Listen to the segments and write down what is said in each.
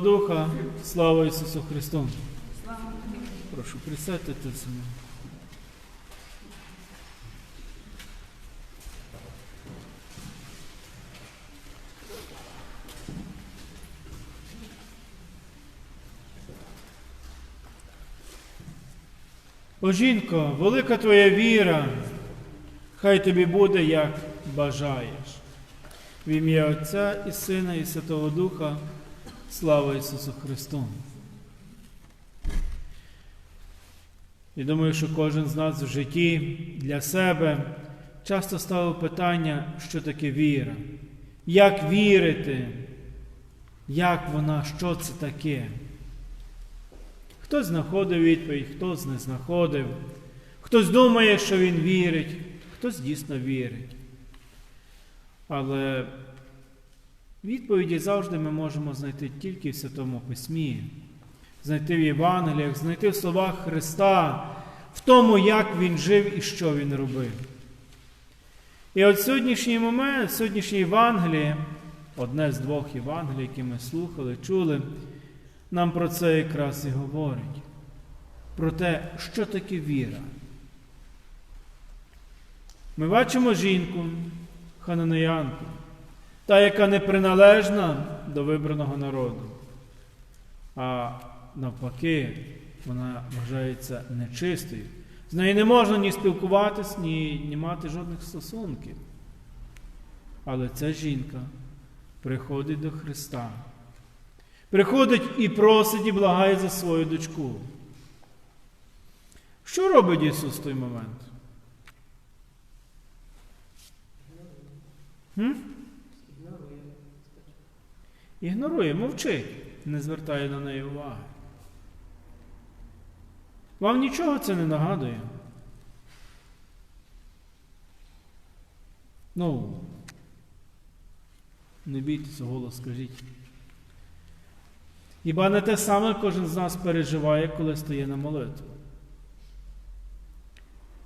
Духа, слава Ісусу Христу. Прошу, присядьте зі. О, жінко, велика твоя віра, хай тобі буде, як бажаєш. В ім'я Отця і Сина, і Святого Духа. Слава Ісусу Христу! І думаю, що кожен з нас в житті для себе часто ставив питання, що таке віра, як вірити, як вона, що це таке. Хтось знаходив відповідь, хтось не знаходив, хтось думає, що він вірить, хтось дійсно вірить. Але Відповіді завжди ми можемо знайти тільки в Святому Письмі, знайти в Євангеліях, знайти в словах Христа, в тому, як Він жив і що Він робив. І от сьогоднішній момент, сьогоднішнє Євангеліє, одне з двох Євангелій, які ми слухали, чули, нам про це якраз і говорить. Про те, що таке віра. Ми бачимо жінку, хананеянку та, яка не приналежна до вибраного народу. А навпаки, вона вважається нечистою. З нею не можна ні спілкуватись, ні, ні мати жодних стосунків. Але ця жінка приходить до Христа, приходить і просить і благає за свою дочку. Що робить Ісус в той момент? Хм? Ігнорує, мовчить, не звертає на неї уваги. Вам нічого це не нагадує? Ну, не бійтеся, голос скажіть. Хіба не те саме кожен з нас переживає, коли стає на молитву?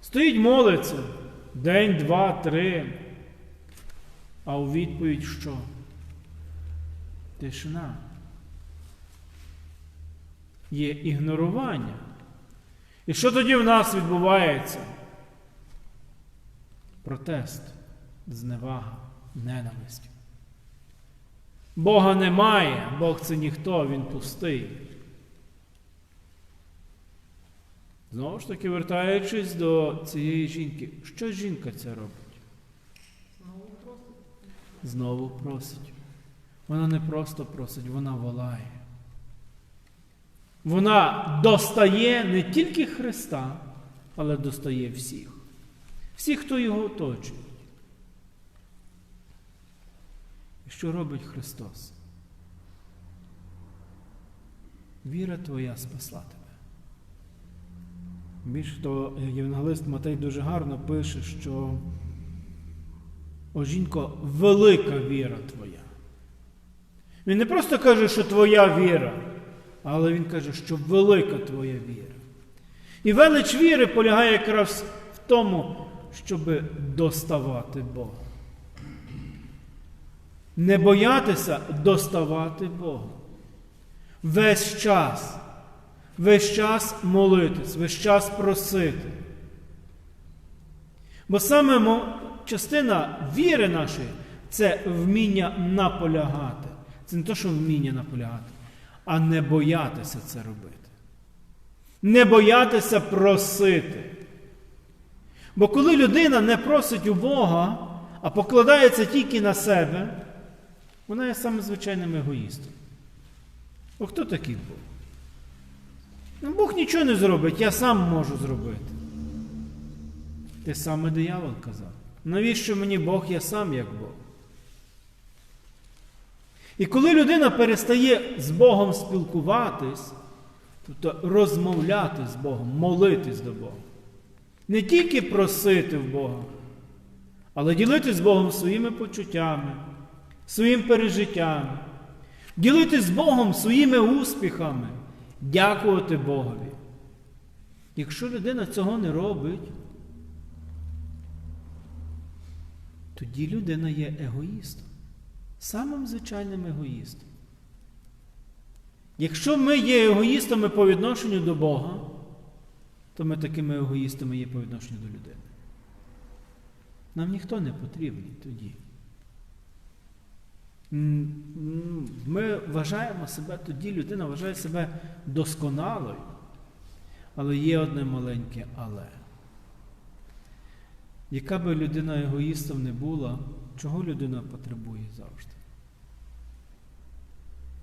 Стоїть молиться день, два, три, а у відповідь що? Тишина. Є ігнорування. І що тоді в нас відбувається? Протест, зневага, ненависть. Бога немає, Бог це ніхто, Він пустий. Знову ж таки, вертаючись до цієї жінки, що жінка ця робить? Знову просить. Вона не просто просить, вона волає. Вона достає не тільки Христа, але достає всіх. Всіх, хто його оточує. І що робить Христос? Віра твоя спасла тебе. Більше того, євангелист Матей дуже гарно пише, що о жінко, велика віра твоя. Він не просто каже, що твоя віра, але він каже, що велика твоя віра. І велич віри полягає якраз в тому, щоб доставати Бога. Не боятися доставати Бога. Весь час, весь час молитись, весь час просити. Бо саме частина віри нашої це вміння наполягати. Це не те, що вміння наполягати, а не боятися це робити. Не боятися просити. Бо коли людина не просить у Бога, а покладається тільки на себе, вона є саме звичайним егоїстом. Бо хто такий Бог? Ну, Бог нічого не зробить, я сам можу зробити. Те саме диявол казав. Навіщо мені Бог, я сам як Бог? І коли людина перестає з Богом спілкуватись, тобто розмовляти з Богом, молитись до Бога, не тільки просити в Бога, але ділитись з Богом своїми почуттями, своїм пережиттям, ділитись з Богом своїми успіхами, дякувати Богові. Якщо людина цього не робить, тоді людина є егоїстом самим звичайним егоїстом. Якщо ми є егоїстами по відношенню до Бога, то ми такими егоїстами є по відношенню до людини. Нам ніхто не потрібен тоді. Ми вважаємо себе тоді, людина вважає себе досконалою. Але є одне маленьке але. Яка би людина егоїстом не була, чого людина потребує завжди?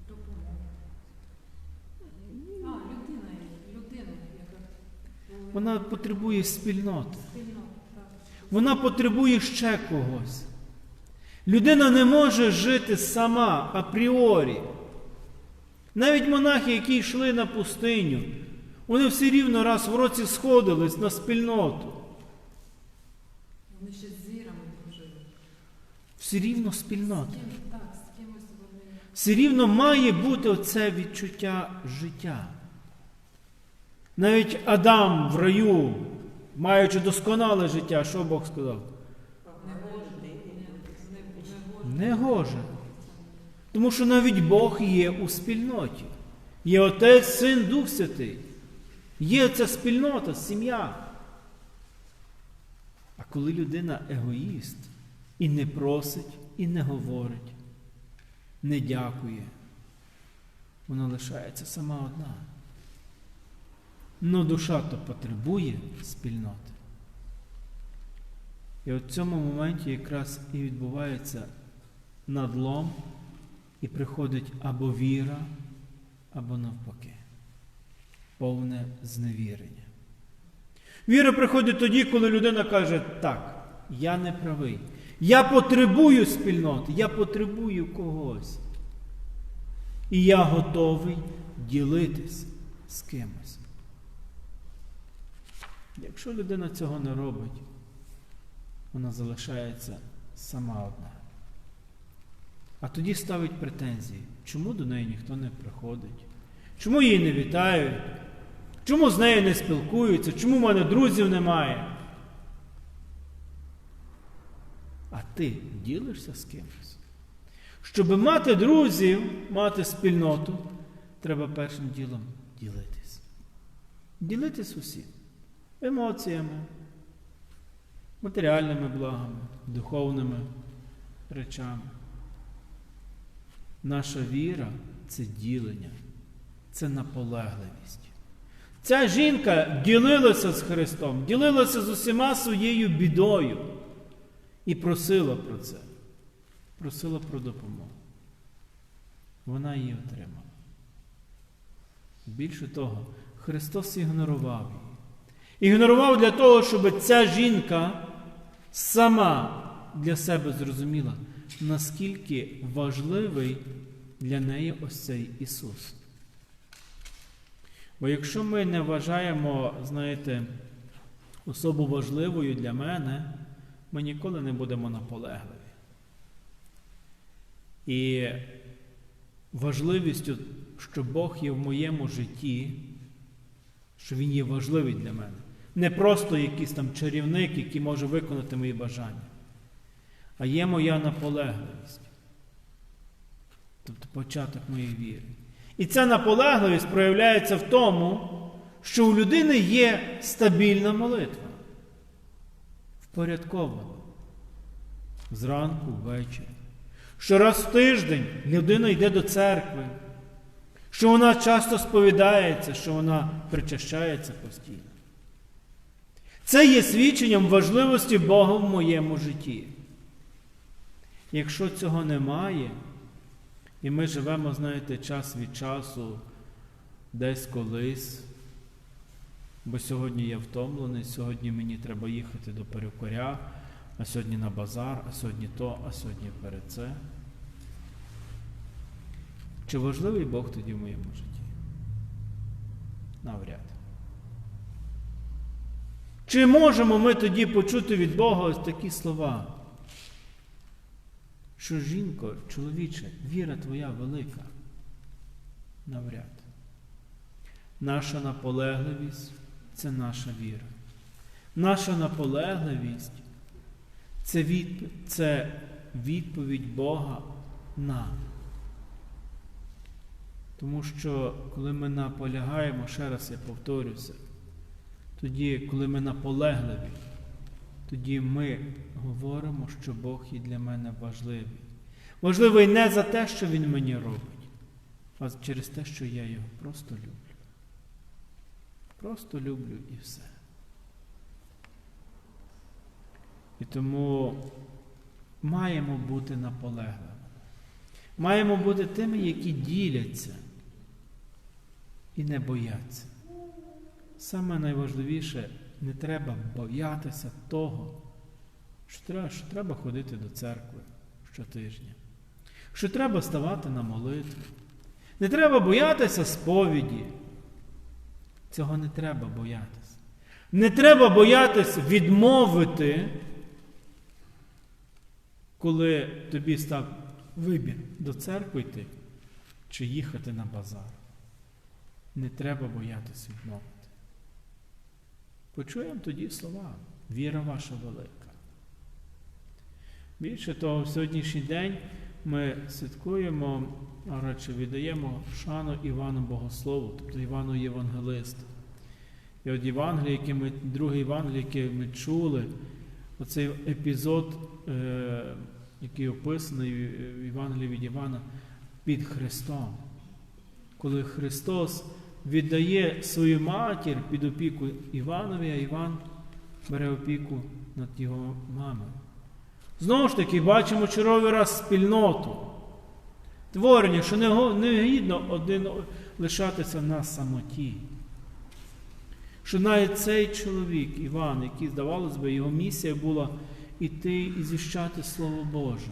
Допомога. А, людина, людина, яка Вона потребує спільноти. Вона потребує ще когось. Людина не може жити сама апріорі. Навіть монахи, які йшли на пустиню, вони все рівно раз в році сходились на спільноту. Вони ще. Все рівно спільнота. Все рівно має бути оце відчуття життя. Навіть Адам в раю, маючи досконале життя, що Бог сказав? Не гоже. Не, не, не гоже. Не гоже. Тому що навіть Бог є у спільноті. Є Отець, Син, Дух Святий. Є ця спільнота, сім'я. А коли людина егоїст і не просить, і не говорить, не дякує, вона лишається сама одна. Но душа то потребує спільноти. І от в цьому моменті якраз і відбувається надлом, і приходить або віра, або навпаки, повне зневірення. Віра приходить тоді, коли людина каже, так, я не правий. Я потребую спільноти, я потребую когось. І я готовий ділитись з кимось. Якщо людина цього не робить, вона залишається сама одна. А тоді ставить претензії, чому до неї ніхто не приходить, чому її не вітають, чому з нею не спілкуються, чому в мене друзів немає. А ти ділишся з кимось. Щоб мати друзів, мати спільноту, треба першим ділом ділитись. Ділитись усім емоціями, матеріальними благами, духовними речами. Наша віра це ділення, це наполегливість. Ця жінка ділилася з Христом, ділилася з усіма своєю бідою і просила про це, просила про допомогу. Вона її отримала. Більше того, Христос ігнорував її. Ігнорував для того, щоб ця жінка сама для себе зрозуміла, наскільки важливий для неї ось цей Ісус. Бо якщо ми не вважаємо, знаєте, особу важливою для мене, ми ніколи не будемо наполегливі. І важливістю, що Бог є в моєму житті, що Він є важливий для мене. Не просто якийсь там чарівник, який може виконати мої бажання, а є моя наполегливість. Тобто початок моєї віри. І ця наполегливість проявляється в тому, що у людини є стабільна молитва. Впорядкована. Зранку, ввечері. Що раз в тиждень людина йде до церкви, що вона часто сповідається, що вона причащається постійно. Це є свідченням важливості Бога в моєму житті. Якщо цього немає, і ми живемо, знаєте, час від часу десь колись, бо сьогодні я втомлений, сьогодні мені треба їхати до перукаря, а сьогодні на базар, а сьогодні то, а сьогодні перед це. Чи важливий Бог тоді в моєму житті? Навряд. Чи можемо ми тоді почути від Бога ось такі слова? Що жінко, чоловіче, віра твоя велика? Навряд. Наша наполегливість це наша віра. Наша наполегливість це, відп... це відповідь Бога нам. Тому що коли ми наполягаємо, ще раз я повторюся, тоді, коли ми наполегливі, тоді ми говоримо, що Бог є для мене важливий. Важливий не за те, що Він мені робить, а через те, що я його просто люблю. Просто люблю і все. І тому маємо бути наполегливими. Маємо бути тими, які діляться і не бояться. Саме найважливіше, не треба боятися того, що треба, що треба ходити до церкви щотижня, що треба ставати на молитву. Не треба боятися сповіді. Цього не треба боятися. Не треба боятися відмовити, коли тобі став вибір до церкви йти чи їхати на базар. Не треба боятися відмовити. Почуємо тоді слова. Віра ваша велика. Більше того, в сьогоднішній день ми святкуємо, а радше віддаємо шану Івану Богослову, тобто Івану Євангелисту. І от Євангеліє, яке ми, друге Євангеліє, яке ми чули, оцей епізод, е, який описаний в Євангелії від Івана, під Христом. Коли Христос віддає свою матір під опіку Іванові, а Іван бере опіку над його мамою. Знову ж таки, бачимо черговий раз спільноту. Творення, що не гідно один лишатися на самоті. Що навіть цей чоловік, Іван, який, здавалось би, його місія була іти і звіщати Слово Боже.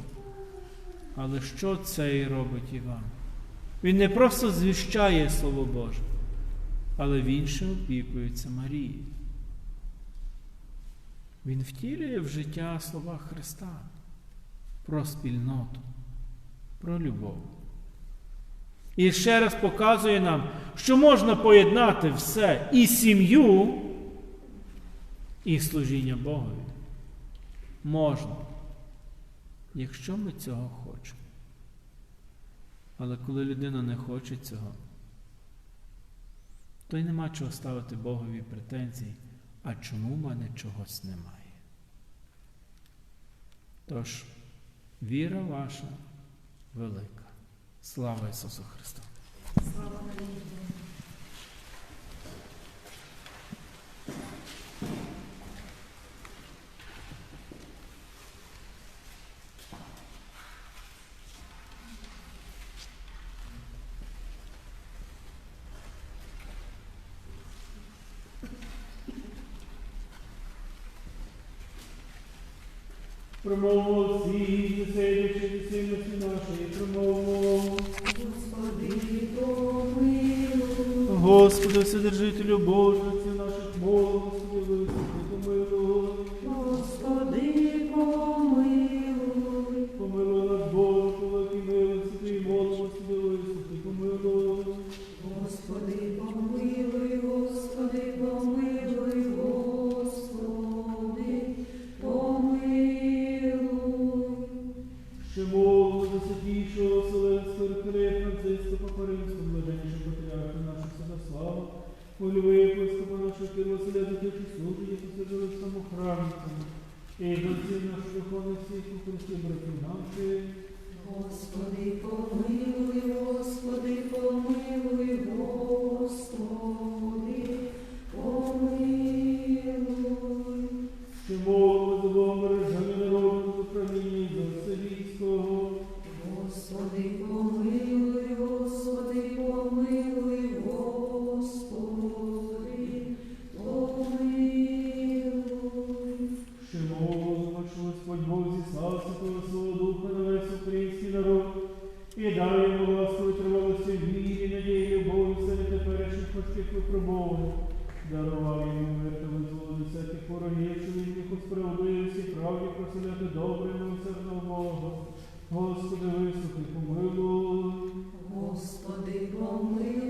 Але що цей робить Іван? Він не просто звіщає Слово Боже, але він ще опікується Марією. Він втілює в життя слова Христа про спільноту, про любов. І ще раз показує нам, що можна поєднати все і сім'ю, і служіння Богові. Можна, якщо ми цього хочемо. Але коли людина не хоче цього, то й нема чого ставити Богові претензій, а чому в мене чогось немає. Тож, віра ваша велика. Слава Ісусу Христу! Промову всі, сидячи сильності нашої, промову. Господи, Вседержителю Божий, наших мов, у Христі, братів наших. Господи, Бог зі слава Святого Свого Духа на весь український народ і дай йому ласку і вірі, надії, любові, все не теперішніх важких випробовань. Дарував йому мертвим зло всяких ворогів, що він їх у всі правді проселяти добре, милосердного Бога. Господи, вислухай, помилуй. Господи, помилуй.